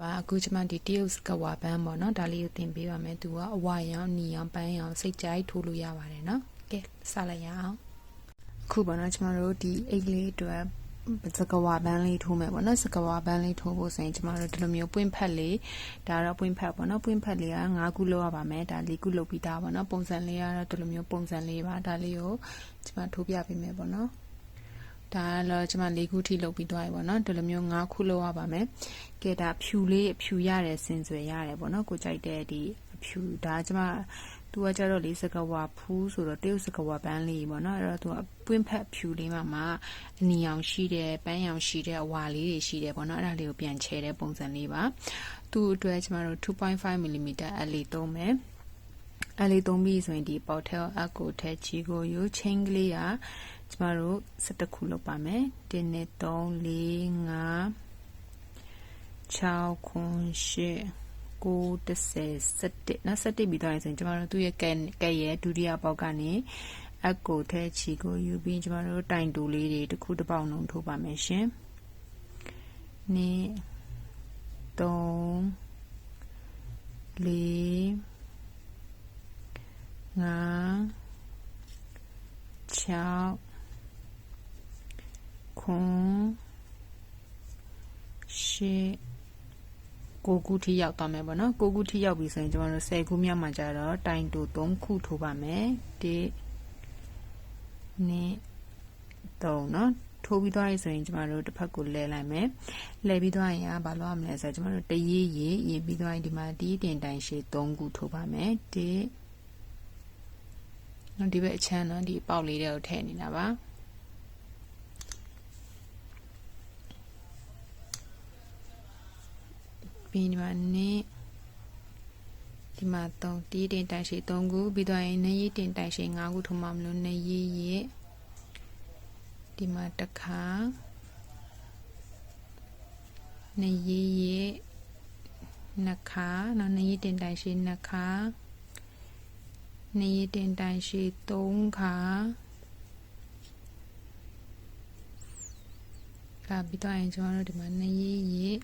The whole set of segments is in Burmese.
ပါအခုကျမဒီတရုတ်စကဝါပန်းပေါ့နော်ဒါလေးကိုသင်ပေးပါမယ်သူကအဝါရောင်နီရောင်ပန်းရောင်စိတ်ကြိုက်ထိုးလို့ရပါတယ်နော်ကဲစလိုက်ရအောင်အခုပေါ့နော်ကျမတို့ဒီအိတ်လေးအတွက်စကဝါပန်းလေးထိုးမယ်ပေါ့နော်စကဝါပန်းလေးထိုးဖို့ဆိုရင်ကျမတို့ဒီလိုမျိုးပွင့်ဖက်လေးဒါတော့ပွင့်ဖက်ပေါ့နော်ပွင့်ဖက်လေးက9ခုလောက်ရပါမယ်ဒါ၄ခုလောက်ပြီးသားပေါ့နော်ပုံစံလေးကတော့ဒီလိုမျိုးပုံစံလေးပါဒါလေးကိုကျမထိုးပြပေးမယ်ပေါ့နော် ဒါကတော့ကျွန်မ၄ခုထိလုပ်ပြီးသွားပြီပေါ့နော်ဒီလိုမျိုး၅ခုလုပ်ရပါမယ်ကဲဒါဖြူလေးဖြူရတယ်စင်စွယ်ရတယ်ပေါ့နော်ကိုကြိုက်တဲ့ဒီအဖြူဒါကျွန်မသူကကြတော့လေးစကဝါဖူးဆိုတော့တရုတ်စကဝါပန်းလေးပေါ့နော်အဲ့တော့သူကပွင့်ဖက်ဖြူလေးမှာမှအနီရောင်ရှိတယ်ပန်းရောင်ရှိတဲ့အဝါလေးတွေရှိတယ်ပေါ့နော်အဲ့ဒါလေးကိုပြန်ချဲတဲ့ပုံစံလေးပါသူ့အတွက်ကျွန်မတို့2.5 mm အလေးသုံးမယ်အလေးသုံးပြီးဆိုရင်ဒီပေါက်ထဲအကိုထဲချီကိုယူချင်းကလေးက ကျမတို့17ခုလုပ်ပါမယ်1 2 3 4 5 6ခု8 9 10 17နော်17ပြီးတော့ရင်ဆိုရင်ကျမတို့သူ့ရဲ့ကဲကဲရဲ့ဒုတိယပေါက်ကနေအကိုထဲချီကိုယူပြီးကျမတို့တိုင်တူလေးတွေတစ်ခုတစ်ပေါက်လုံးထိုးပါမယ်ရှင်နေ3 4 5 6 ခွန်ရှစ်ကိုခုထိရောက်သွားမယ်ပေါ့နော်ကိုခုထိရောက်ပြီဆိုရင်ကျွန်တော်တို့10ခုမြောက်မှာကျတော့တိုင်တူ3ခုထိုးပါမယ်1 2 3เนาะထိုးပြီးသွားပြီဆိုရင်ကျမတို့တစ်ဖက်ကိုလဲလိုက်မယ်လဲပြီးသွားရင်ဘာလုပ်ရမလဲဆိုတော့ကျမတို့တရေးရေးရေးပြီးသွားရင်ဒီမှာတီးတင်တိုင်ရှည်3ခုထိုးပါမယ်1နော်ဒီဘက်အချမ်းနော်ဒီပေါက်လေးတွေကိုထည့်နေတာပါ ပြီးဒီမှာနေဒီမှာ3တီးတင်တိုင်ရှည်3ခုပြီးတော့ရင်နေရီတင်တိုင်ရှည်5ခုထိုးမှမလို့နေရီရဲ့ဒီမှာတစ်ခါနေရီရဲ့နှစ်ခါနော်နေရီတင်တိုင်ရှည်နှစ်ခါနေရီတင်တိုင်ရှည်3ခါကပြီးတော့ရင်ကျွန်တော်တို့ဒီမှာနေရီရဲ့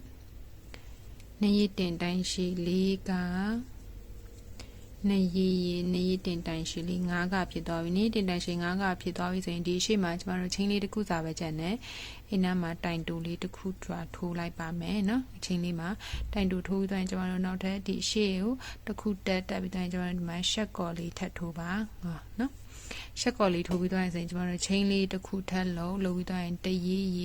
နရစ်တင်တိုင်းရှိ၄ကနရည်ရည်နရည်တင်တိုင်ရှိလေး၅ကဖြစ်သွားပြီနေတင်တိုင်ရှိ၅ကဖြစ်သွားပြီဆိုရင်ဒီရှေ့မှာကျမတို့ချင်းလေးတစ်ခုစာပဲကြက်နေအင်းနားမှာတိုင်တူလေးတစ်ခုထွာထိုးလိုက်ပါမယ်နော်အချင်းလေးမှာတိုင်တူထိုးပြီးတော့ကျမတို့နောက်ထပ်ဒီရှေ့ကိုတစ်ခုတက်တက်ပြီးတော့ကျမတို့ဒီမှာရှက်ကော်လေးထပ်ထိုးပါဟောနော် ရှက်ကော်လေးထိုးပြီးသွားရင်ဆိုရင်ကျမတို့ချင်းလေးတစ်ခုထပ်လုံးလုပ်ပြီးသွားရင်တရေးရ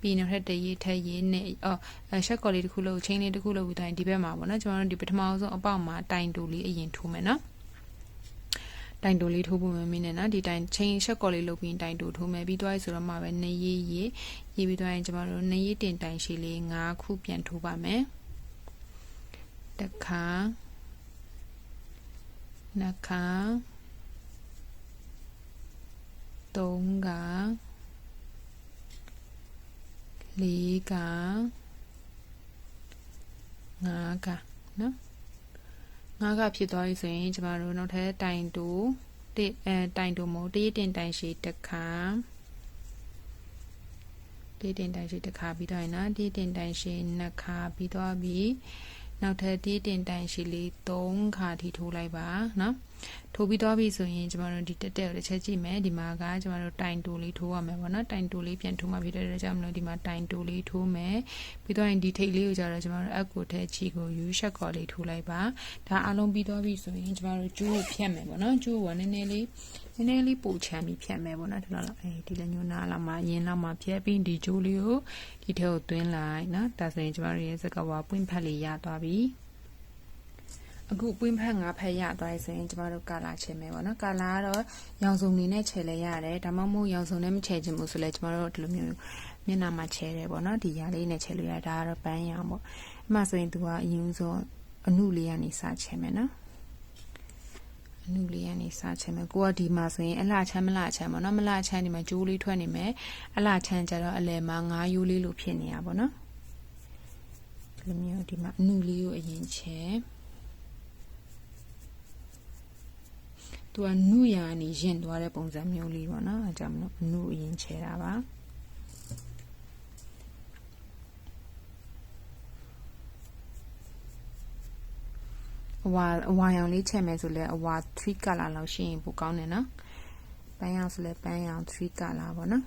ပြီးနောက်ထပ်တရေးထက်ရေးနဲ့အော်ရှက်ကော်လေးတစ်ခုလုံးချင်းလေးတစ်ခုလုပ်ပြီးသွားရင်ဒီဘက်မှာပေါ့နော်ကျမတို့ဒီပထမဆုံးအပေါက်မှာတိုင်တူလေးအရင်ထိုးမယ်နော်တိုင်တိုလေးထိုးဖို့မမင်းနဲ့နော်ဒီတိုင်ချင်းရှက်ကော်လေးလုပ်ပြီးတိုင်တိုထိုးမယ်ပြီးသွားပြီဆိုတော့မှပဲနေရေးရေးရေးပြီးသွားရင်ကျမတို့နေရေးတင်တိုင်ရှည်လေး၅ခုပြန်ထိုးပါမယ်တခါနှစ်ခါ 3က4က5ကနော်5ကဖြစ်သွားပြီဆိုရင်ကျမတို့နောက်ထပ်တိုင်တူတစ်အဲတိုင်တူမို့တရတင်တိုင်ရှိတစ်ခါတရတင်တိုင်ရှိတစ်ခါပြီးတော့ရင်နော်တရတင်တိုင်ရှိနှစ်ခါပြီးသွားပြီနောက်ထပ်တရတင်တိုင်ရှိလေး3ခါထိထိုးလိုက်ပါနော် ထိုးပြီးသွားပြီဆိုရင်ကျမတို့ဒီတက်တက်ကိုတစ်ချက်ကြည့်မယ်ဒီမှာကကျမတို့တိုင်တိုလေးထိုးရမယ်ပေါ့နော်တိုင်တိုလေးပြန်ထိုးမှဖြစ်တဲ့အတွက်ကြောင့်မလို့ဒီမှာတိုင်တိုလေးထိုးမယ်ပြီးတော့ရင်ဒီထိတ်လေးကိုကျတော့ကျမတို့အက်ကိုထဲချီကိုယူရှက်ကော်လေးထိုးလိုက်ပါဒါအလုံးပြီးသွားပြီဆိုရင်ကျမတို့ကျိုးကိုဖြတ်မယ်ပေါ့နော်ကျိုးကိုနည်းနည်းလေးနည်းနည်းလေးပိုချမ်းပြီးဖြတ်မယ်ပေါ့နော်ဒီလောက်အဲဒီလည်းညိုနာလာမှရင်းလောက်မှဖြတ်ပြီးဒီကျိုးလေးကိုဒီထဲကိုသွင်းလိုက်နော်ဒါဆိုရင်ကျမတို့ရဲ့စကဝါပွင့်ဖက်လေးရသွားပြီ အခုပွင့်ဖက်ငါဖက်ရသွားပြီဆိုရင်ကျမတို့ကာလာချင်မယ်ပေါ့နော်ကာလာကတော့ရောင်စုံနေနဲ့ချယ်လဲရတယ်ဒါမှမဟုတ်ရောင်စုံနဲ့မချယ်ချင်ဘူးဆိုလဲကျမတို့ဒီလိုမျိုးမျက်နှာမှာချယ်တယ်ပေါ့နော်ဒီຢာလေးနဲ့ချယ်လို့ရဒါကတော့ပန်းရောင်ပေါ့အမှဆိုရင်သူကအရင်ဆုံးအနုလေးကနေစချယ်မယ်နော်အနုလေးကနေစချယ်မယ်ကိုကဒီမှာဆိုရင်အလှချမ်းမလှချမ်းပေါ့နော်မလှချမ်းဒီမှာဂျိုးလေးထွက်နေမယ်အလှချမ်းကြတော့အလယ်မှာငါးရိုးလေးလိုဖြစ်နေရပါတော့ဒီလိုမျိုးဒီမှာအနုလေးကိုအရင်ချ သူကနုရာကနေရင်သွားတဲ့ပုံစံမျိုးလေးပေါ့နော်အဲကြောင့်မလို့နုအရင်ချဲတာပါအဝါအဝါရောင်လေးချက်မယ်ဆိုလဲအဝါ3 color လောက်ရှိရင်ပိုကောင်းတယ်နော်ပန်းရောင်ဆိုလဲပန်းရောင်3 color ပေါ့နော်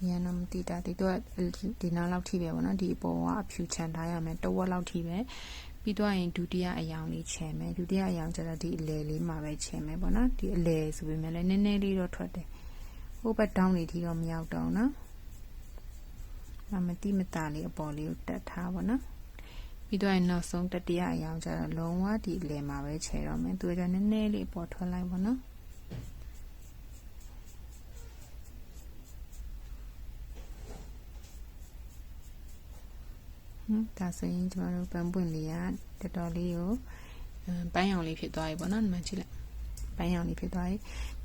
န်းရောင်ရန်တော့မတိတာဒီတော့ဒီနောက်လောက်ထိပဲပေါ့နော်ဒီအပေါ်ကအဖြူချန်ထားရမယ်တဝက်လောက်ထိပဲပြီးတော့ရင်ဒုတိယအယောင်လေးချဲမယ်ဒုတိယအယောင်ကျတော့ဒီအလယ်လေးမှာပဲချဲမယ်ပေါ့နော်ဒီအလယ်ဆိုပေမဲ့လည်းနည်းနည်းလေးတော့ထွက်တယ်ဟိုဘက်တောင်းလေးထိတော့မရောက်တော့နော်မမတိမတာလေးအပေါ်လေးကိုတက်ထားပါနော်ပြီးတော့နောက်ဆုံးတတိယအယောင်ကျတော့လုံးဝဒီအလယ်မှာပဲခြေတော့မယ်သူကနည်းနည်းလေးပေါ်ထွက်လိုက်ပါနော် ဒါဆိုရင်ကျွန်တော်တို့ပန်းပွင့်လေးကတော်တော်လေးကိုပန်းရောင်လေးဖြစ်သွားပြီပေါ့နော်ဒီမှာကြည့်လိုက်ပန်းရောင်လေးဖြစ်သွားပြီ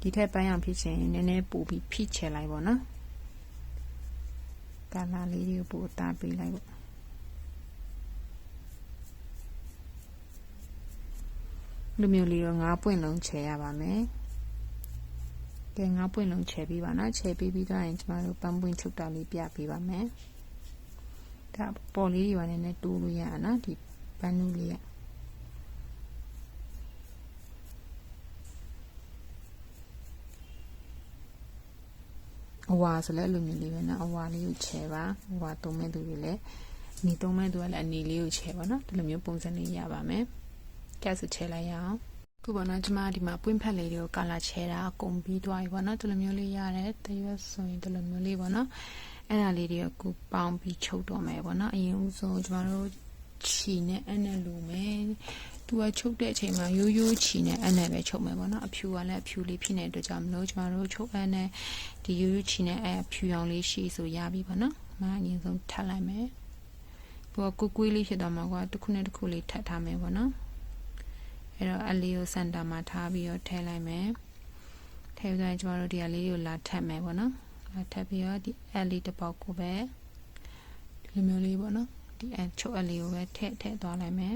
ဒီထက်ပန်းရောင်ဖြစ်ချင်နည်းနည်းပိုပြီးဖိချဲလိုက်ပေါ့နော်ကာလာလေးတွေကိုပို့တာပေးလိုက်ပေါ့လူမျိုးလေးတော့ငါးပွင့်လုံးခြေရပါမယ်ကဲငါးပွင့်လုံးခြေပြီးပါနော်ခြေပြီးပြီးတော့ရင်ကျမတို့ပန်းပွင့်ချုပ်တာလေးပြပေးပါမယ် ဒါပေါ်လေးတွေပါနေနဲ့တိုးလို့ရအောင်နော်ဒီပန်းနူးလေးရအဝါဆိုလဲလိုမျိုးလေးပဲနော်အဝါလေးကိုခြဲပါအဝါသုံးမဲ့သူတွေလည်းအနီသုံးမဲ့သူကလည်းအနီလေးကိုခြဲပါနော်ဒီလိုမျိုးပုံစံလေးရပါမယ်ကဲဆိုခြဲလိုက်ရအောင်ခုပေါ့နော်ကျမဒီမှာပွင့်ဖက်လေးတွေကိုကာလာခြဲတာကုန်ပြီးသွားပြီပေါ့နော်ဒီလိုမျိုးလေးရတယ်တရွက်ဆိုရင်ဒီလိုမျိုးလေးပေါ့နော် အဲ့ဒါလေးတွေကခုပေါင်းပြီးချုပ်တော့မယ်ပေါ့နော်အရင်ဦးဆုံးကျမတို့ချီနဲ့အဲ့နဲ့လူမယ်သူကချုပ်တဲ့အချိန်မှာရိုးရိုးချီနဲ့အဲ့နဲ့ပဲချုပ်မယ်ပေါ့နော်အဖြူကလည်းအဖြူလေးဖြစ်နေတဲ့အတွက်ကြောင့်မလို့ကျမတို့ချုပ်အဲ့နဲ့ဒီရိုးရိုးချီနဲ့အဲ့အဖြူရောင်လေးရှိဆိုရပြီပေါ့နော်မအရင်ဆုံးထပ်လိုက်မယ်ဘောကွကွေးလေးဖြစ်သွားမှာကွာတစ်ခုနဲ့တစ်ခုလေးထပ်ထားမယ်ပေါ့နော်အဲ့တော့အလေးကိုစင်တာမှာထားပြီးတော့ထည့်လိုက်မယ်ထည့်ပြီးတော့ကျမတို့ဒီအလေးကိုလာထပ်မယ်ပေါ့နော် လာထပ်ပြီးတော့ဒီအလေးတစ်ပေါက်ကိုပဲဒီလိုမျိုးလေးပေါ့နော်ဒီအချုပ်အလေးကိုပဲထည့်ထည့်သွားလိုက်မယ်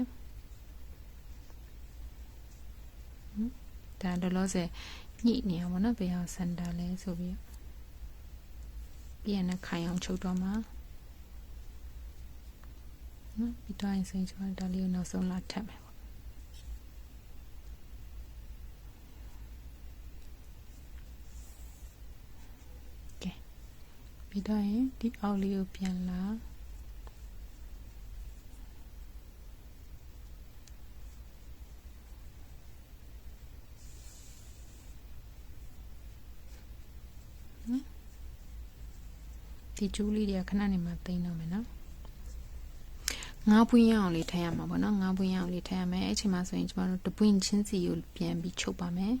ဒါလောလောဆယ်ညှိနေအောင်ပေါ့နော်ဘယ်အောင်စင်တာလဲဆိုပြီးပြန်နဲ့ခိုင်အောင်ချုပ်တော့မှာနော်ပြီးတော့ရင်ဆိုရင်ကျွန်တော်ဒါလေးကိုနောက်ဆုံးလာထပ်မယ် ပြီးတော့ရင်ဒီအောက်လေးကိုပြန်လာဒီကျူးလေးတွေကခဏနေမှတိမ့်တော့မယ်နော်ငါးပွင့်ရအောင်လေးထည့်ရမှာပေါ့နော်ငါးပွင့်ရအောင်လေးထည့်ရမယ်အဲ့ချိန်မှာဆိုရင်ကျမတို့တပွင့်ချင်းစီကိုပြန်ပြီးချုပ်ပါမယ်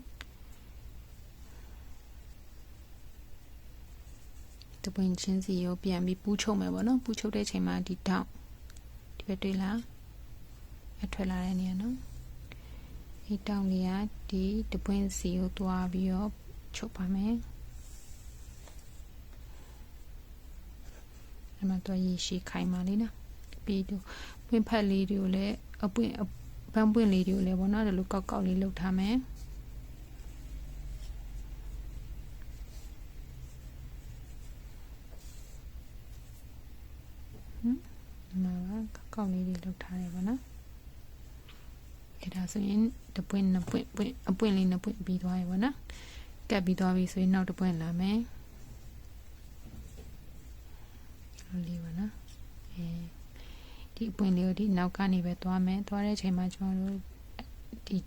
တပွင့်ချင်းစီကိုပြန်ပြီးပူးချုပ်မယ်ပေါ့နော်ပူးချုပ်တဲ့ချိန်မှာဒီတောက်ဒီဘက်တွေ့လားအထွက်လာတဲ့နေရာနော်ဒီတောက်လေးကဒီတပွင့်စီကိုတွားပြီးတော့ချုပ်ပါမယ်အမှတော့ရေရှိခိုင်ပါလေးနော်ပြီးတော့ပွင့်ဖက်လေးတွေကိုလည်းအပွင့်ပန်းပွင့်လေးတွေကိုလည်းပေါ့နော်ဒီလိုကောက်ကောက်လေးလုပ်ထားမယ်ဟမ်ဒီမှာ ကောက်ကောက်လေးတွေလုပ်ထားတယ်ပေါ့နော်အဲ့ဒါဆိုရင်တပွင့်နှစ်ပွင့်ပွင့်အပွင့်လေးနှစ်ပွင့်ပြီးသွားပြီပေါ့နော်ကပ်ပြီးသွားပြီဆိုရင်နောက်တစ်ပွင့်လာမယ်လေးပါနော်အဲဒီအပွင့်လေးကိုဒီနောက်ကနေပဲသွားမယ်သွားတဲ့အချိန်မှာကျွန်တော်တို့ဒီ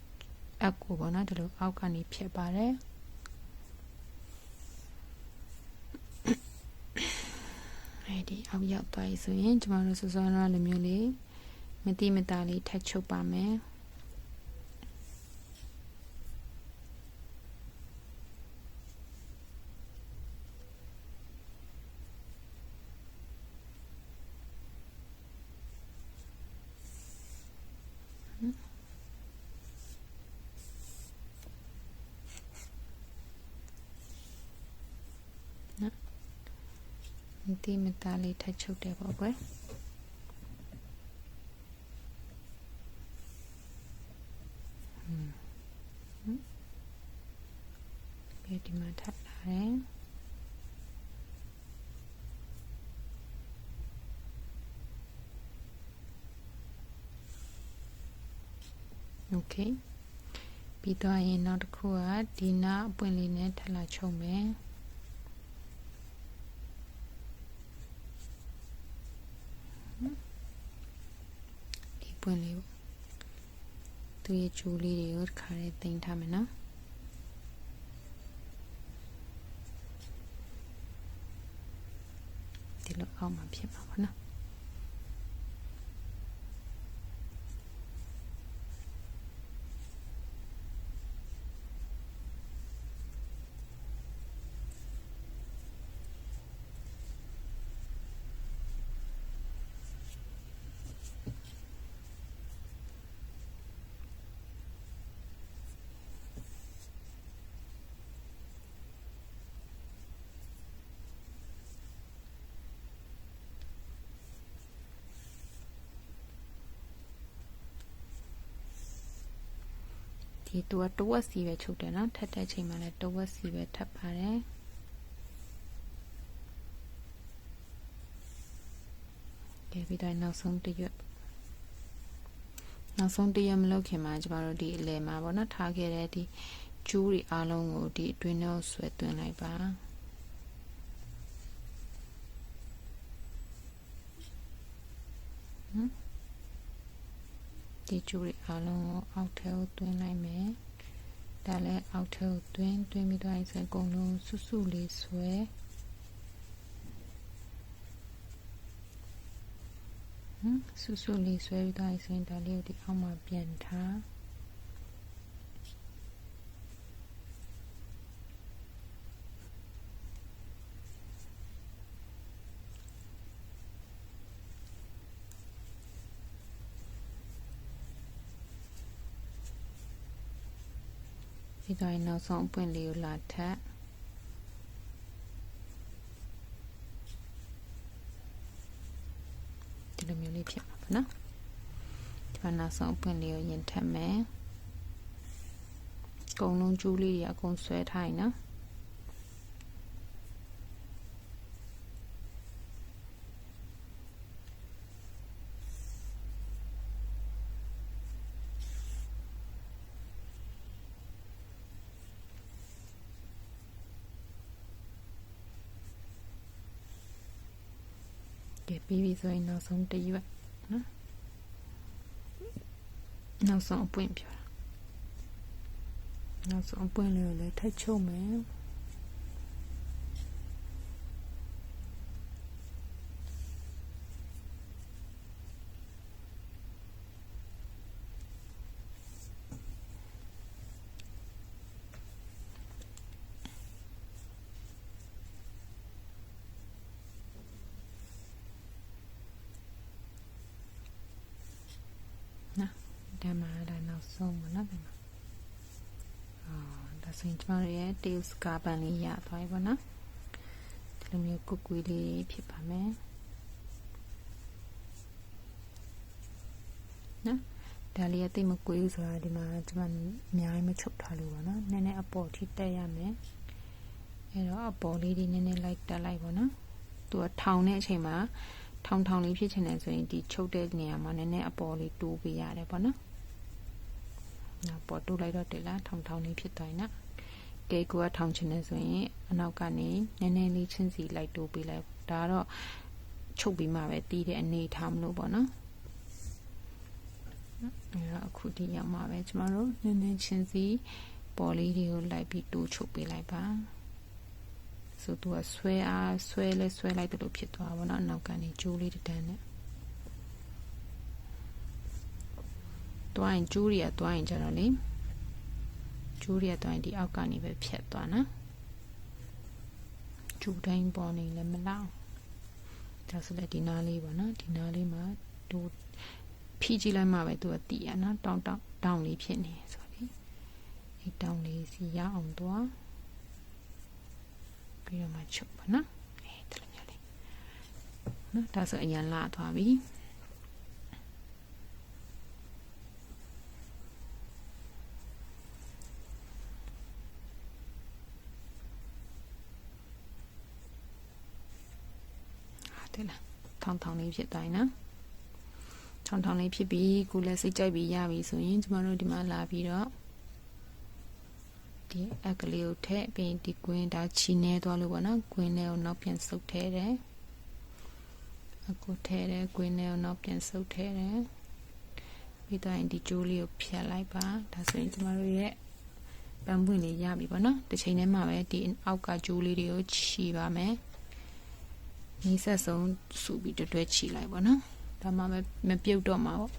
အက်ကိုပေါ့နော်ဒီလိုအောက်ကနေဖြတ်ပါတယ် အဲဒီအောက်ရောက်သွားပြီဆိုရင်ကျွန်တော်တို့စောစောကလိုမျိုးလေးမတိမတာလေးထပ်ချုပ်ပါမယ် မသိမသားလေးထပ်ချုပ်တယ်ပေါ့ကွယ်ပြီးဒီမှာထပ်လာတယ်โอเคပြီးတော့ရင်နောက်တစ်ခုကဒီနာအပွင့်လေးနဲ့ထပ်လာချုပ်မယ် ပွင့်လေးပေါ့သူရဲ့ဂျူလေးတွေကိုတစ်ခါလေးတင်ထားမယ်နော်ဒီလိုအောက်မှာဖြစ်ပါဘောနော် ဒီသူကတဝက်စီပဲချုပ်တယ်နော်ထပ်တဲ့ချိန်မှာလည်းတဝက်စီပဲထပ်ပါတယ်ကဲပြီးတော့နောက်ဆုံးတစ်ရွက်နောက်ဆုံးတစ်ရွက်မလုပ်ခင်မှာကျမတို့ဒီအလယ်မှာပေါ့နော်ထားခဲ့တဲ့ဒီကျူးတွေအားလုံးကိုဒီအတွင်းထဲဆွဲသွင်းလိုက်ပါ ဒီကျူတွေအားလုံးကိုအောက်ထဲကိုသွင်းလိုက်မယ်ဒါလည်းအောက်ထဲကိုသွင်းသွင်းပြီးတော့အဲဆိုအကုန်လုံးစွစုလေးဆွဲဟမ်စွစုလေးဆွဲပြီးတော့အဲဆိုရင်ဒါလေးကိုဒီအောက်မှာပြန်ထား ပြီးတော့နောက်ဆုံးအပွင့်လေးကိုလာထပ်ဒီလိုမျိုးလေးဖြစ်မှာပေါ့နော်ဒီမှာနောက်ဆုံးအပွင့်လေးကိုရင်ထပ်မယ်အကုန်လုံးကျူးလေးတွေအကုန်ဆွဲထားရင်နော် ကဲပြီးပြီဆိုရင်နောက်ဆုံးတစ်ရွက်နော်နောက်ဆုံးအပွင့်ပြောတာနောက်ဆုံးအပွင့်လေးကိုလည်းထပ်ချုပ်မယ် ဒါမှလည်းနောက်ဆုံးပါနော်ဒီမှာအာဒါဆိုရင်ကျမတို့ရဲ့ tails ကာပန်လေးရသွားပြီပေါ့နော်ဒီလိုမျိုးကုတ်ကွေးလေးဖြစ်ပါမယ်နော်ဒါလေးကတိတ်မကွေးဘူးဆိုတာဒီမှာကျမအများကြီးမချုပ်ထားလို့ပါနော်နည်းနည်းအပေါ်ထိတက်ရမယ်အဲ့တော့အပေါ်လေးတွေနည်းနည်းလိုက်တက်လိုက်ပါနော်သူကထောင်တဲ့အချိန်မှာထောင်ထောင်လေးဖြစ်ချင်တယ်ဆိုရင်ဒီချုပ်တဲ့နေရာမှာနည်းနည်းအပေါ်လေးတိုးပေးရတယ်ပေါ့နော် နောက်ပေါ်တိုးလိုက်တော့တယ်လားထောင်ထောင်လေးဖြစ်သွားရင်နော်ကဲကိုကထောင်ချင်တယ်ဆိုရင်အနောက်ကနေနည်းနည်းလေးချင်းစီလိုက်တိုးပေးလိုက်ဒါတော့ချုပ်ပြီးမှပဲတီးတဲ့အနေထားမလို့ပေါ့နော်အဲ့တော့အခုဒီရောက်မှာပဲကျမတို့နည်းနည်းချင်းစီပေါ်လေးတွေကိုလိုက်ပြီးတိုးချုပ်ပေးလိုက်ပါဆိုသူကဆွဲအားဆွဲလဲဆွဲလိုက်တယ်လို့ဖြစ်သွားပါတော့နောက်ကနေကျိုးလေးတန်းနဲ့ တွိုင်းကျိုးတွေကတွိုင်းကြတော့လေကျိုးတွေကတွိုင်းဒီအောက်ကနေပဲဖြတ်သွားနော်ကျိုးတိုင်းပေါ်နေလည်းမလောက်ဒါဆိုလည်းဒီနားလေးပေါ့နော်ဒီနားလေးမှာသူဖြီးကြည့်လိုက်မှပဲသူကတည်ရနော်တောင်းတောင်းတောင်းလေးဖြစ်နေဆိုတော့ဒီတောင်းလေးစီရအောင်သွားပြီးတော့မှချုပ်ပါနော်အဲဒီလိုမျိုးလေးနော်ဒါဆိုအရင်လာသွားပြီ တဲ့လားထောင်းထောင်းလေးဖြစ်သွားရင်နော်ထောင်ထောင်လေးဖြစ်ပြီးကိုယ်လည်းစိတ်ကြိုက်ပြီးရပြီဆိုရင်ကျမတို့ဒီမှာလာပြီးတော့ဒီအက်ကလေးကိုထည့်ပြီးရင်ဒီကွင်းဒါချီနေသွားလို့ပေါ့နော်ကွင်းလေးကိုနောက်ပြန်ဆုပ်ထဲတယ်အခုထဲတယ်ကွင်းလေးကိုနောက်ပြန်ဆုပ်ထဲတယ်ပြီးတော့ရင်ဒီကြိုးလေးကိုဖြတ်လိုက်ပါဒါဆိုရင်ကျမတို့ရဲ့ပန်းပွင့်လေးရပြီပေါ့နော်တစ်ချိန်တည်းမှာပဲဒီအောက်ကကြိုးလေးတွေကိုချီပါမယ် နီးဆက်ဆုံးစုပြီးတွဲတွဲချီလိုက်ပေါ့နော်ဒါမှမမပြုတ်တော့မှာပေါ့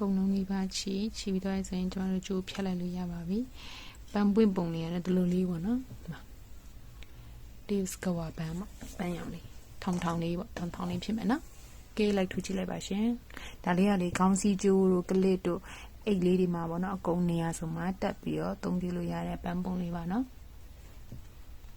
ကုံလုံးလေးပါချီချီပြီးတော့ဆိုရင်ကျွန်တော်တို့ကြိုးဖြတ်လိုက်လို့ရပါပြီပန်းပွင့်ပုံလေးရတယ်ဒီလိုလေးပေါ့နော်ဒီမှာဒီစကဝါပန်းပေါ့ပန်းရောင်လေးထောင်ထောင်လေးပေါ့ထောင်ထောင်လေးဖြစ်မယ်နော် ကဲလိုက်ထူကြည့်လိုက်ပါရှင်ဒါလေးကလေခေါင်းစည်းကျိုးတို့ကလစ်တို့အိတ်လေးတွေမှာပေါ့နော်အကုန်နေရာဆိုမှတက်ပြီးတော့သုံးပြလို့ရတဲ့ပန်းပုံလေးပါနော်